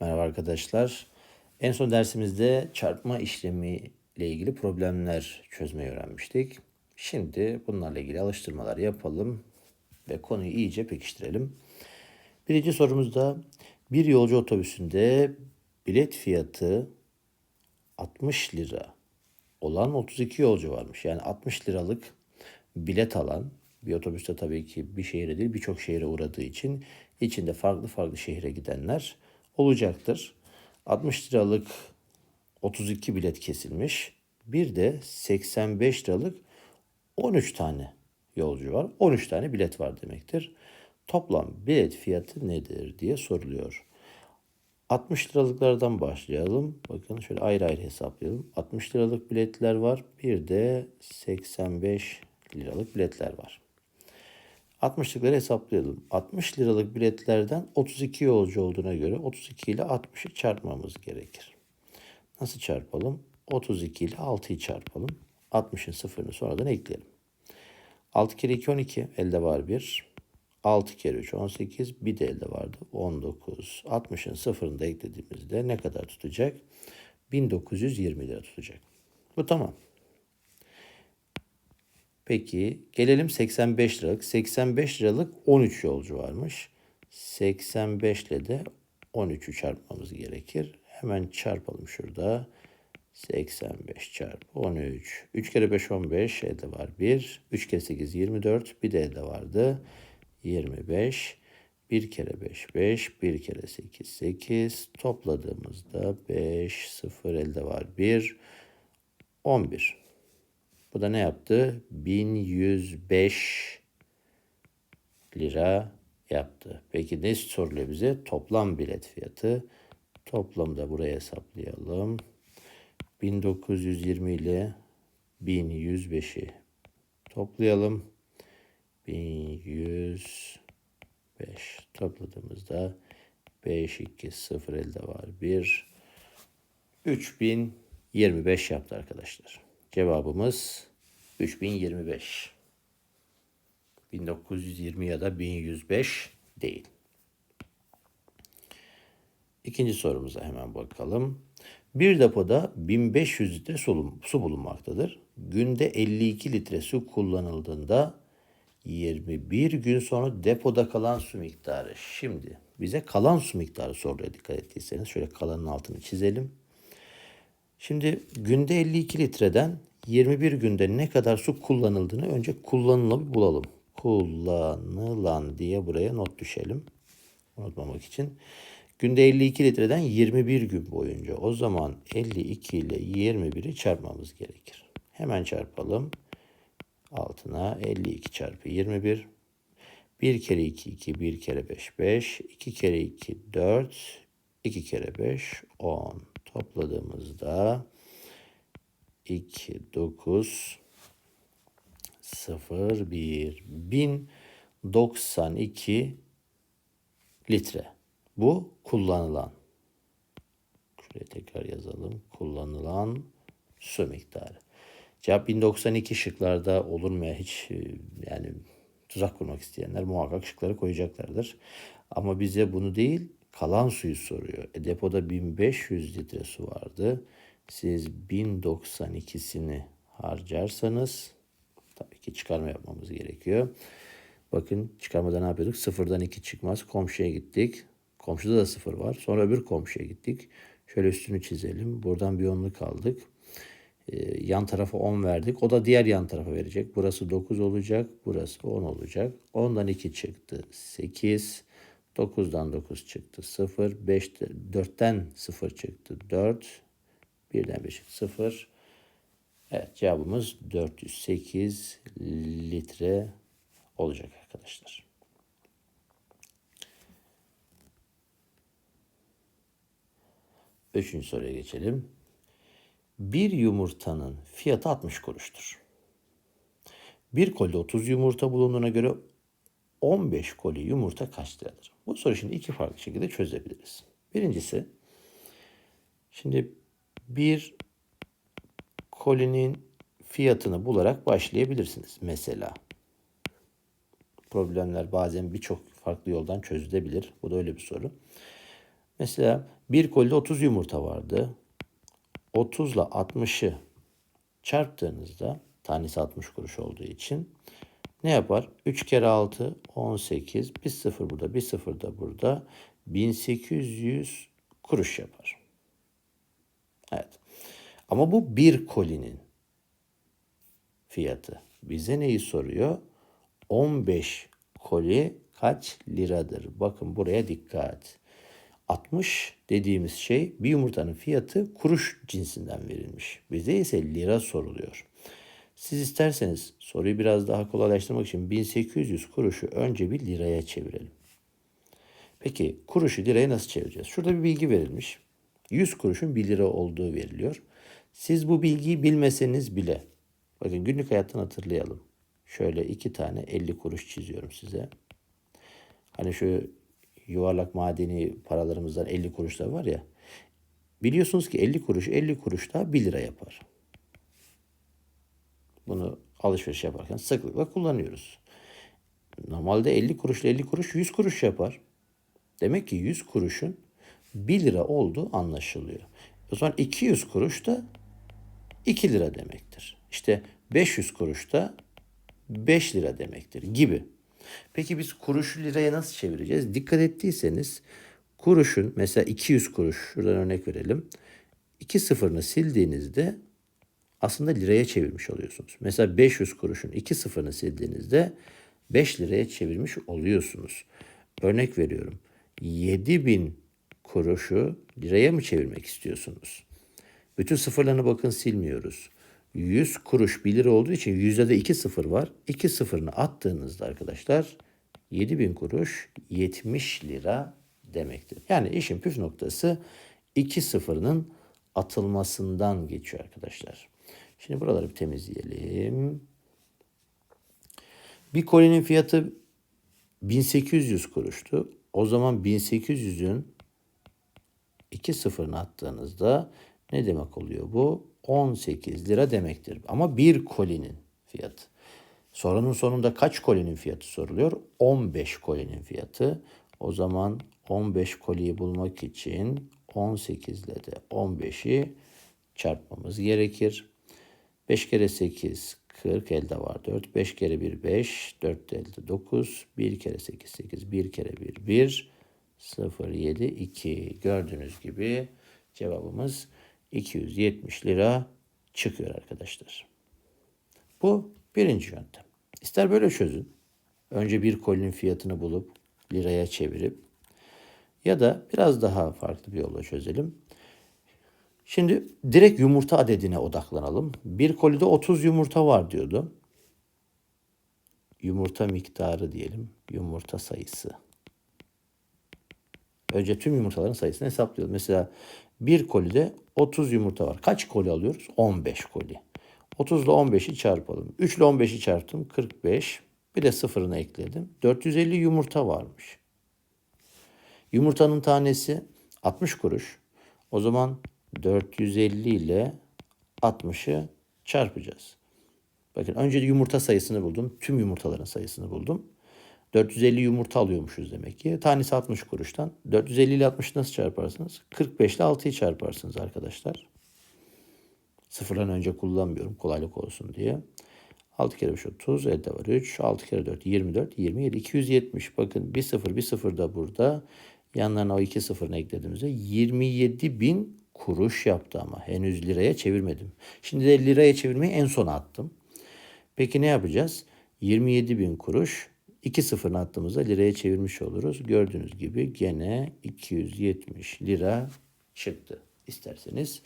Merhaba arkadaşlar. En son dersimizde çarpma işlemi ile ilgili problemler çözmeyi öğrenmiştik. Şimdi bunlarla ilgili alıştırmalar yapalım ve konuyu iyice pekiştirelim. Birinci sorumuzda bir yolcu otobüsünde bilet fiyatı 60 lira olan 32 yolcu varmış. Yani 60 liralık bilet alan bir otobüste tabii ki bir şehire değil birçok şehire uğradığı için içinde farklı farklı şehre gidenler olacaktır. 60 liralık 32 bilet kesilmiş. Bir de 85 liralık 13 tane yolcu var. 13 tane bilet var demektir. Toplam bilet fiyatı nedir diye soruluyor. 60 liralıklardan başlayalım. Bakın şöyle ayrı ayrı hesaplayalım. 60 liralık biletler var. Bir de 85 liralık biletler var. 60'lıkları hesaplayalım. 60 liralık biletlerden 32 yolcu olduğuna göre 32 ile 60'ı çarpmamız gerekir. Nasıl çarpalım? 32 ile 6'yı çarpalım. 60'ın sıfırını sonradan ekleyelim. 6 kere 2 12 elde var 1. 6 kere 3 18 bir de elde vardı 19. 60'ın sıfırını da eklediğimizde ne kadar tutacak? 1920 lira tutacak. Bu tamam. Peki gelelim 85 liralık. 85 liralık 13 yolcu varmış. 85 ile de 13'ü çarpmamız gerekir. Hemen çarpalım şurada. 85 çarpı 13. 3 kere 5 15 elde var 1. 3 kere 8 24. Bir de elde vardı. 25. 1 kere 5 5. 1 kere 8 8. Topladığımızda 5 0 elde var 1. 11. Bu da ne yaptı? 1105 lira yaptı. Peki ne soruluyor bize? Toplam bilet fiyatı. Toplamı da buraya hesaplayalım. 1920 ile 1105'i toplayalım. 1105 topladığımızda 5 2 0 elde var 1 3025 yaptı arkadaşlar. Cevabımız 3025. 1920 ya da 1105 değil. İkinci sorumuza hemen bakalım. Bir depoda 1500 litre su, bulunmaktadır. Günde 52 litre su kullanıldığında 21 gün sonra depoda kalan su miktarı. Şimdi bize kalan su miktarı soruluyor dikkat ettiyseniz. Şöyle kalanın altını çizelim. Şimdi günde 52 litreden 21 günde ne kadar su kullanıldığını önce kullanılanı bulalım. Kullanılan diye buraya not düşelim. Unutmamak için. Günde 52 litreden 21 gün boyunca o zaman 52 ile 21'i çarpmamız gerekir. Hemen çarpalım. Altına 52 çarpı 21. 1 kere 2 2 1 kere 5 5 2 kere 2 4 2 kere 5 10 topladığımızda 2 9 0 1 1092 litre. Bu kullanılan. Şuraya tekrar yazalım. Kullanılan su miktarı. Cevap 1092 şıklarda olur mu ya hiç e, yani tuzak kurmak isteyenler muhakkak şıkları koyacaklardır. Ama bize bunu değil kalan suyu soruyor. E, depoda 1500 litre su vardı. Siz 1092'sini harcarsanız tabii ki çıkarma yapmamız gerekiyor. Bakın çıkarmada ne yapıyorduk? Sıfırdan 2 çıkmaz. Komşuya gittik. Komşuda da sıfır var. Sonra öbür komşuya gittik. Şöyle üstünü çizelim. Buradan bir onluk aldık. Ee, yan tarafa 10 verdik. O da diğer yan tarafa verecek. Burası 9 olacak. Burası 10 olacak. 10'dan 2 çıktı. 8. 9'dan 9 çıktı. 0. 5, 4'ten 0 çıktı. 4. 1'den 5 çıktı. 0. Evet cevabımız 408 litre olacak arkadaşlar. Üçüncü soruya geçelim. Bir yumurtanın fiyatı 60 kuruştur. Bir kolide 30 yumurta bulunduğuna göre 15 koli yumurta kaç liradır? Bu soru şimdi iki farklı şekilde çözebiliriz. Birincisi, şimdi bir kolinin fiyatını bularak başlayabilirsiniz. Mesela problemler bazen birçok farklı yoldan çözülebilir. Bu da öyle bir soru. Mesela Bir kolide 30 yumurta vardı. 30 ile 60'ı çarptığınızda tanesi 60 kuruş olduğu için ne yapar? 3 kere 6 18. Bir sıfır burada bir sıfır da burada. 1800 kuruş yapar. Evet. Ama bu bir kolinin fiyatı. Bize neyi soruyor? 15 koli kaç liradır? Bakın buraya dikkat. 60 dediğimiz şey bir yumurtanın fiyatı kuruş cinsinden verilmiş. Bize ise lira soruluyor. Siz isterseniz soruyu biraz daha kolaylaştırmak için 1800 kuruşu önce bir liraya çevirelim. Peki kuruşu liraya nasıl çevireceğiz? Şurada bir bilgi verilmiş. 100 kuruşun 1 lira olduğu veriliyor. Siz bu bilgiyi bilmeseniz bile bakın günlük hayattan hatırlayalım. Şöyle iki tane 50 kuruş çiziyorum size. Hani şu yuvarlak madeni paralarımızdan 50 kuruşlar var ya. Biliyorsunuz ki 50 kuruş 50 kuruş daha 1 lira yapar. Bunu alışveriş yaparken sıklıkla kullanıyoruz. Normalde 50 kuruşla 50 kuruş 100 kuruş yapar. Demek ki 100 kuruşun 1 lira olduğu anlaşılıyor. O zaman 200 kuruş da 2 lira demektir. İşte 500 kuruş da 5 lira demektir gibi. Peki biz kuruşu liraya nasıl çevireceğiz? Dikkat ettiyseniz kuruşun mesela 200 kuruş şuradan örnek verelim. İki sıfırını sildiğinizde aslında liraya çevirmiş oluyorsunuz. Mesela 500 kuruşun iki sıfırını sildiğinizde 5 liraya çevirmiş oluyorsunuz. Örnek veriyorum. 7000 kuruşu liraya mı çevirmek istiyorsunuz? Bütün sıfırlarını bakın silmiyoruz. 100 kuruş 1 lira olduğu için yüzde de 2 sıfır var. 2 sıfırını attığınızda arkadaşlar 7000 kuruş 70 lira demektir. Yani işin püf noktası 2 sıfırının atılmasından geçiyor arkadaşlar. Şimdi buraları bir temizleyelim. Bir kolinin fiyatı 1800 kuruştu. O zaman 1800'ün 2 sıfırını attığınızda ne demek oluyor bu? 18 lira demektir. Ama bir kolinin fiyatı. Sorunun sonunda kaç kolinin fiyatı soruluyor? 15 kolinin fiyatı. O zaman 15 koliyi bulmak için 18 ile de 15'i çarpmamız gerekir. 5 kere 8 40 elde var 4. 5 kere 1 5 4 elde 9. 1 kere 8 8 1 kere 1 1 0 7 2 gördüğünüz gibi cevabımız 270 lira çıkıyor arkadaşlar. Bu birinci yöntem. İster böyle çözün. Önce bir kolinin fiyatını bulup liraya çevirip ya da biraz daha farklı bir yolla çözelim. Şimdi direkt yumurta adedine odaklanalım. Bir kolide 30 yumurta var diyordu. Yumurta miktarı diyelim. Yumurta sayısı. Önce tüm yumurtaların sayısını hesaplayalım. Mesela bir kolide 30 yumurta var. Kaç koli alıyoruz? 15 koli. 30 ile 15'i çarpalım. 3 ile 15'i çarptım. 45. Bir de sıfırını ekledim. 450 yumurta varmış. Yumurtanın tanesi 60 kuruş. O zaman 450 ile 60'ı çarpacağız. Bakın önce yumurta sayısını buldum. Tüm yumurtaların sayısını buldum. 450 yumurta alıyormuşuz demek ki. Tanesi 60 kuruştan. 450 ile 60 nasıl çarparsınız? 45 ile 6'yı çarparsınız arkadaşlar. Sıfırdan önce kullanmıyorum kolaylık olsun diye. 6 kere 5 30, elde var 3, 6 kere 4 24, 27, 270. Bakın bir sıfır bir sıfır da burada. Yanlarına o iki sıfırını eklediğimizde 27 bin kuruş yaptı ama henüz liraya çevirmedim. Şimdi de liraya çevirmeyi en sona attım. Peki ne yapacağız? 27 bin kuruş 2 sıfırını attığımızda liraya çevirmiş oluruz. Gördüğünüz gibi gene 270 lira çıktı. İsterseniz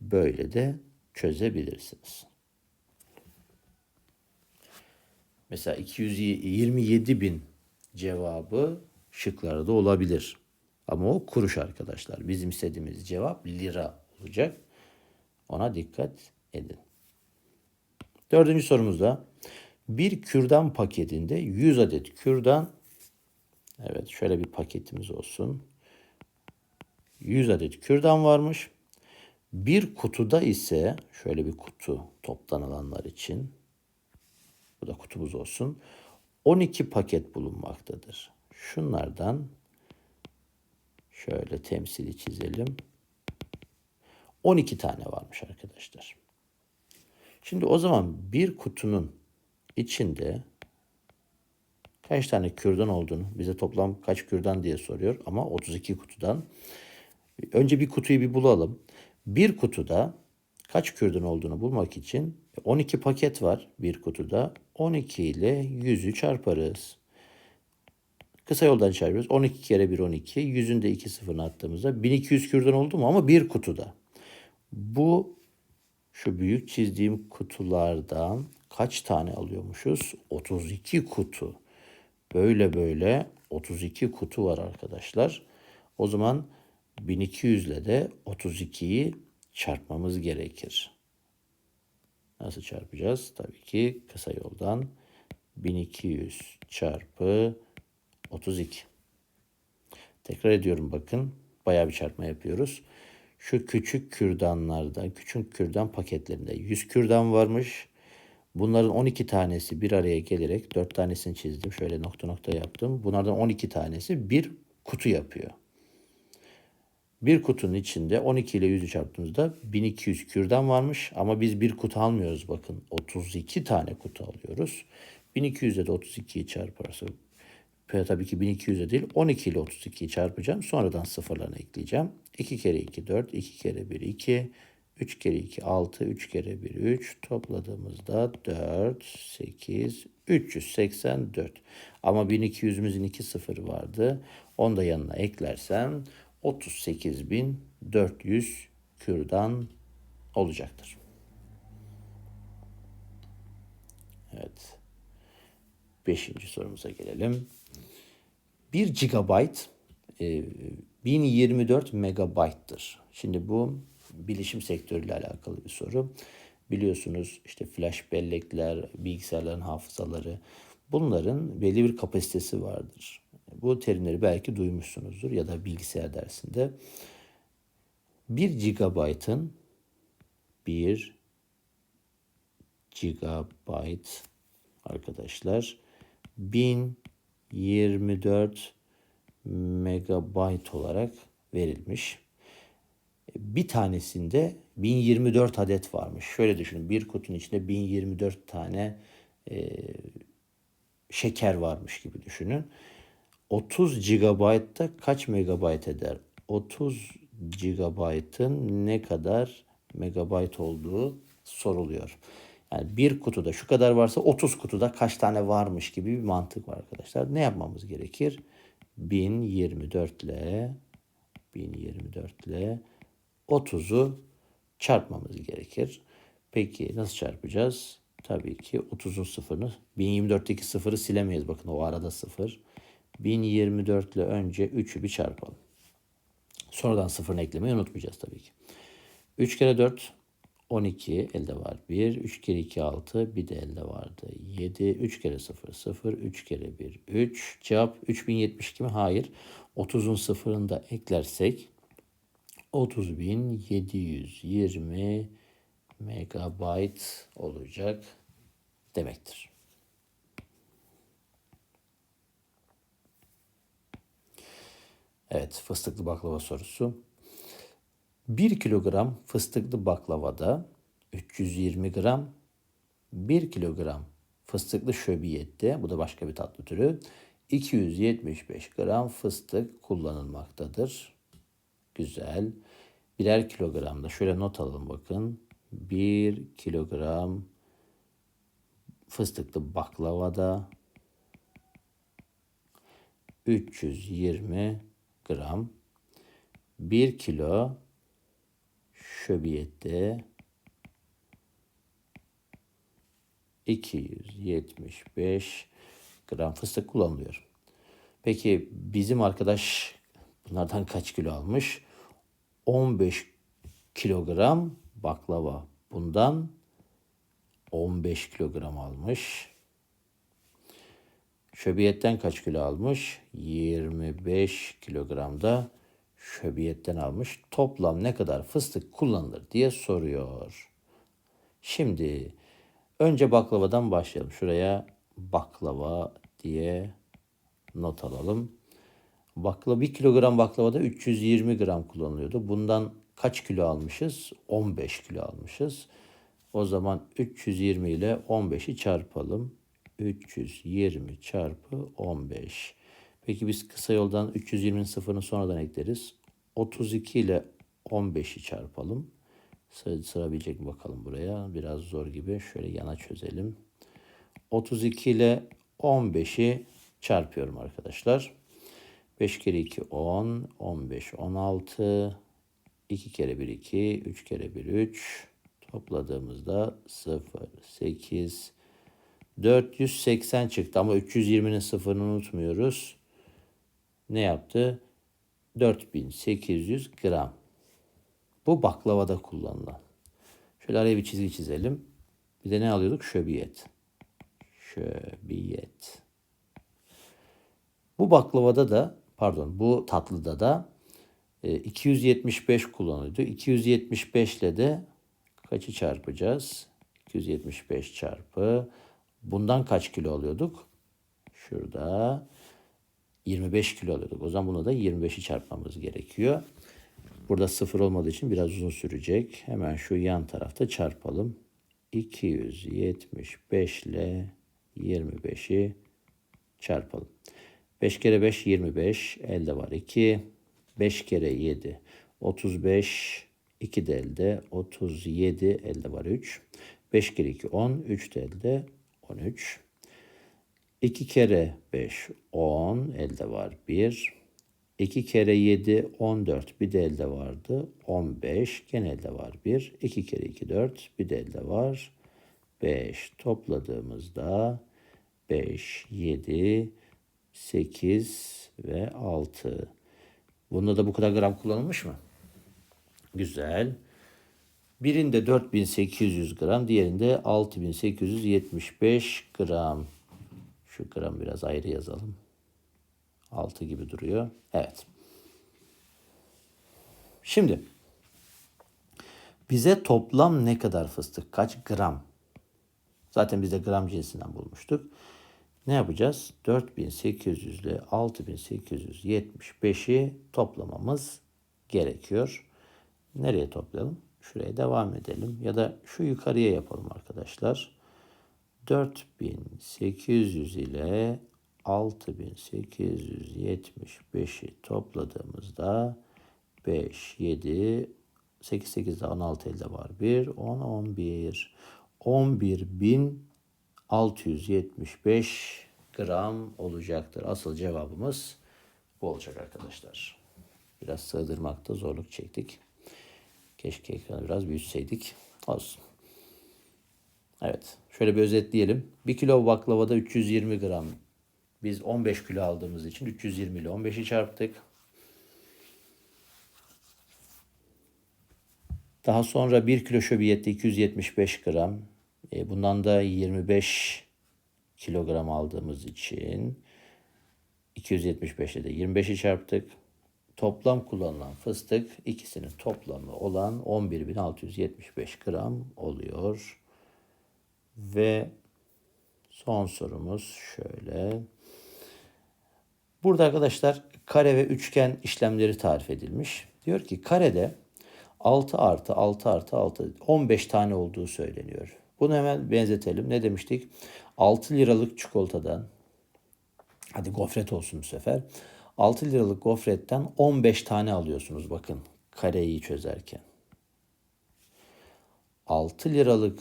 böyle de çözebilirsiniz. Mesela 227 bin cevabı şıklarda olabilir. Ama o kuruş arkadaşlar. Bizim istediğimiz cevap lira olacak. Ona dikkat edin. Dördüncü sorumuzda bir kürdan paketinde 100 adet kürdan evet şöyle bir paketimiz olsun. 100 adet kürdan varmış. Bir kutuda ise şöyle bir kutu toptan alanlar için bu da kutumuz olsun. 12 paket bulunmaktadır. Şunlardan Şöyle temsili çizelim. 12 tane varmış arkadaşlar. Şimdi o zaman bir kutunun içinde kaç tane kürdan olduğunu bize toplam kaç kürdan diye soruyor ama 32 kutudan. Önce bir kutuyu bir bulalım. Bir kutuda kaç kürdan olduğunu bulmak için 12 paket var bir kutuda. 12 ile 100'ü çarparız. Kısa yoldan çarpıyoruz. 12 kere 1 12. Yüzünde 2 sıfırını attığımızda 1200 kürdan oldu mu ama bir kutuda. Bu şu büyük çizdiğim kutulardan kaç tane alıyormuşuz? 32 kutu. Böyle böyle 32 kutu var arkadaşlar. O zaman 1200 ile de 32'yi çarpmamız gerekir. Nasıl çarpacağız? Tabii ki kısa yoldan 1200 çarpı 32. Tekrar ediyorum bakın. Bayağı bir çarpma yapıyoruz. Şu küçük kürdanlarda, küçük kürdan paketlerinde 100 kürdan varmış. Bunların 12 tanesi bir araya gelerek 4 tanesini çizdim. Şöyle nokta nokta yaptım. Bunlardan 12 tanesi bir kutu yapıyor. Bir kutunun içinde 12 ile 100'ü çarptığımızda 1200 kürdan varmış ama biz bir kutu almıyoruz bakın. 32 tane kutu alıyoruz. 1200'e de 32'yi çarparsa tabii ki 1200'e değil 12 ile 32'yi çarpacağım. Sonradan sıfırlarını ekleyeceğim. 2 kere 2 4, 2 kere 1 2, 3 kere 2 6, 3 kere 1 3 topladığımızda 4, 8, 384. Ama 1200'ümüzün 2 sıfırı vardı. Onu da yanına eklersem 38.400 kürdan olacaktır. Evet. Beşinci sorumuza gelelim. 1 GB e, 1024 megabayttır. Şimdi bu bilişim sektörüyle alakalı bir soru. Biliyorsunuz işte flash bellekler, bilgisayarların hafızaları bunların belli bir kapasitesi vardır. Bu terimleri belki duymuşsunuzdur ya da bilgisayar dersinde. 1 GB'ın 1 GB arkadaşlar 1024 megabayt olarak verilmiş. Bir tanesinde 1024 adet varmış. Şöyle düşünün bir kutunun içinde 1024 tane e, şeker varmış gibi düşünün. 30 GB'da kaç megabayt eder? 30 GB'ın ne kadar megabayt olduğu soruluyor. Yani bir kutuda şu kadar varsa 30 kutuda kaç tane varmış gibi bir mantık var arkadaşlar. Ne yapmamız gerekir? 1024 ile 1024 ile 30'u çarpmamız gerekir. Peki nasıl çarpacağız? Tabii ki 30'un sıfırını 1024'teki sıfırı silemeyiz. Bakın o arada sıfır. 1024 ile önce 3'ü bir çarpalım. Sonradan sıfırını eklemeyi unutmayacağız tabii ki. 3 kere 4 12 elde var 1. 3 kere 2 6 bir de elde vardı 7. 3 kere 0 0. 3 kere 1 3. Cevap 3072 mi? Hayır. 30'un sıfırını da eklersek 30.720 megabayt olacak demektir. Evet, fıstıklı baklava sorusu. 1 kilogram fıstıklı baklavada 320 gram, 1 kilogram fıstıklı şöbiyette, bu da başka bir tatlı türü, 275 gram fıstık kullanılmaktadır. Güzel. Birer kilogramda şöyle not alalım bakın. 1 kilogram fıstıklı baklavada 320 gram 1 kilo şöbiyette 275 gram fıstık kullanılıyor. Peki bizim arkadaş bunlardan kaç kilo almış? 15 kilogram baklava. Bundan 15 kilogram almış. Şöbiyetten kaç kilo almış? 25 kilogramda şöbiyetten almış. Toplam ne kadar fıstık kullanılır diye soruyor. Şimdi önce baklavadan başlayalım. Şuraya baklava diye not alalım. Baklava 1 kilogram baklavada 320 gram kullanılıyordu. Bundan kaç kilo almışız? 15 kilo almışız. O zaman 320 ile 15'i çarpalım. 320 çarpı 15. Peki biz kısa yoldan 320'nin sıfırını sonradan ekleriz. 32 ile 15'i çarpalım. Sıra, sırabilecek mi bakalım buraya. Biraz zor gibi. Şöyle yana çözelim. 32 ile 15'i çarpıyorum arkadaşlar. 5 kere 2 10, 15 16, 2 kere 1 2, 3 kere 1 3. Topladığımızda 0, 8, 480 çıktı ama 320'nin sıfırını unutmuyoruz. Ne yaptı? 4800 gram. Bu baklavada kullanılan. Şöyle araya bir çizgi çizelim. Bir de ne alıyorduk? Şöbiyet. Şöbiyet. Bu baklavada da pardon bu tatlıda da e, 275 kullanılıyordu. 275 ile de kaçı çarpacağız? 275 çarpı bundan kaç kilo alıyorduk? Şurada 25 kilo alıyorduk. O zaman bunu da 25'i çarpmamız gerekiyor. Burada sıfır olmadığı için biraz uzun sürecek. Hemen şu yan tarafta çarpalım. 275 ile 25'i çarpalım. 5 kere 5 25. Elde var 2. 5 kere 7 35. 2 de elde 37. Elde var 3. 5 kere 2 10. 3 de elde 13. 2 kere 5 10. Elde var 1. 2 kere 7 14. Bir de elde vardı 15. Gene elde var 1. 2 kere 2 4. Bir de elde var 5. Topladığımızda 5 7 8 ve 6. Bunda da bu kadar gram kullanılmış mı? Güzel. Birinde 4800 gram, diğerinde 6875 gram. Şu gram biraz ayrı yazalım. 6 gibi duruyor. Evet. Şimdi bize toplam ne kadar fıstık? Kaç gram? Zaten biz de gram cinsinden bulmuştuk. Ne yapacağız? 4800 ile 6875'i toplamamız gerekiyor. Nereye toplayalım? Şuraya devam edelim. Ya da şu yukarıya yapalım arkadaşlar. 4800 ile 6875'i topladığımızda 5, 7, 8, 8 de 16 elde var. 1, 10, 11. 11.675 gram olacaktır. Asıl cevabımız bu olacak arkadaşlar. Biraz sığdırmakta zorluk çektik. Keşke ekranı biraz büyütseydik. Olsun. Evet. Şöyle bir özetleyelim. 1 kilo baklavada 320 gram. Biz 15 kilo aldığımız için 320 ile 15'i çarptık. Daha sonra 1 kilo şöbiyette 275 gram. E, bundan da 25 kilogram aldığımız için 275 ile de 25'i çarptık. Toplam kullanılan fıstık ikisinin toplamı olan 11.675 gram oluyor. Ve son sorumuz şöyle. Burada arkadaşlar kare ve üçgen işlemleri tarif edilmiş. Diyor ki karede 6 artı 6 artı 6 15 tane olduğu söyleniyor. Bunu hemen benzetelim. Ne demiştik? 6 liralık çikolatadan hadi gofret olsun bu sefer. 6 liralık gofretten 15 tane alıyorsunuz bakın kareyi çözerken. 6 liralık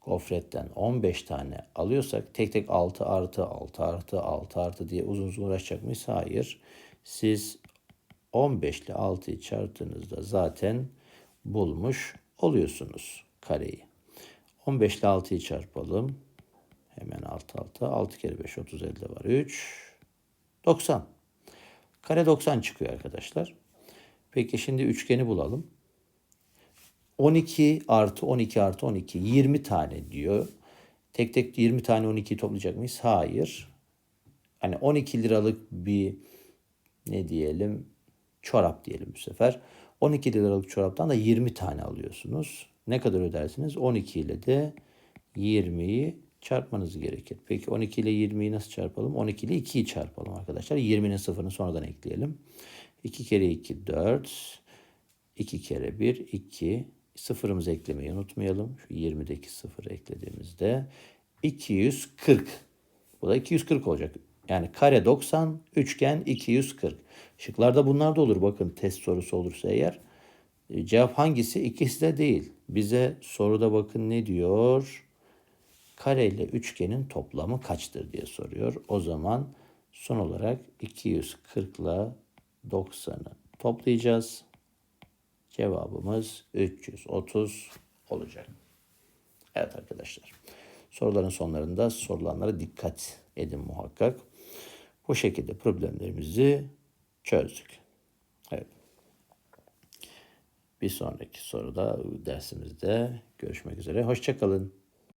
gofretten 15 tane alıyorsak tek tek 6 artı 6 artı 6 artı diye uzun uzun uğraşacak mıyız? Hayır. Siz 15 ile 6'yı çarptığınızda zaten bulmuş oluyorsunuz kareyi. 15 ile 6'yı çarpalım. Hemen alt alta. 6 kere 5 30 elde var. 3 90. Kare 90 çıkıyor arkadaşlar. Peki şimdi üçgeni bulalım. 12 artı 12 artı 12 20 tane diyor. Tek tek 20 tane 12'yi toplayacak mıyız? Hayır. Hani 12 liralık bir ne diyelim çorap diyelim bu sefer. 12 liralık çoraptan da 20 tane alıyorsunuz. Ne kadar ödersiniz? 12 ile de 20'yi çarpmanız gerekir. Peki 12 ile 20'yi nasıl çarpalım? 12 ile 2'yi çarpalım arkadaşlar. 20'nin sıfırını sonradan ekleyelim. 2 kere 2 4. 2 kere 1 2. Sıfırımızı eklemeyi unutmayalım. Şu 20'deki sıfırı eklediğimizde 240. Bu da 240 olacak. Yani kare 90, üçgen 240. Şıklarda bunlar da olur. Bakın test sorusu olursa eğer. E, Cevap hangisi? İkisi de değil. Bize soruda bakın ne diyor? Kare ile üçgenin toplamı kaçtır diye soruyor. O zaman son olarak 240 ile 90'ı toplayacağız. Cevabımız 330 olacak. Evet arkadaşlar. Soruların sonlarında sorulanlara dikkat edin muhakkak. Bu şekilde problemlerimizi çözdük. Evet. Bir sonraki soruda dersimizde görüşmek üzere. Hoşçakalın.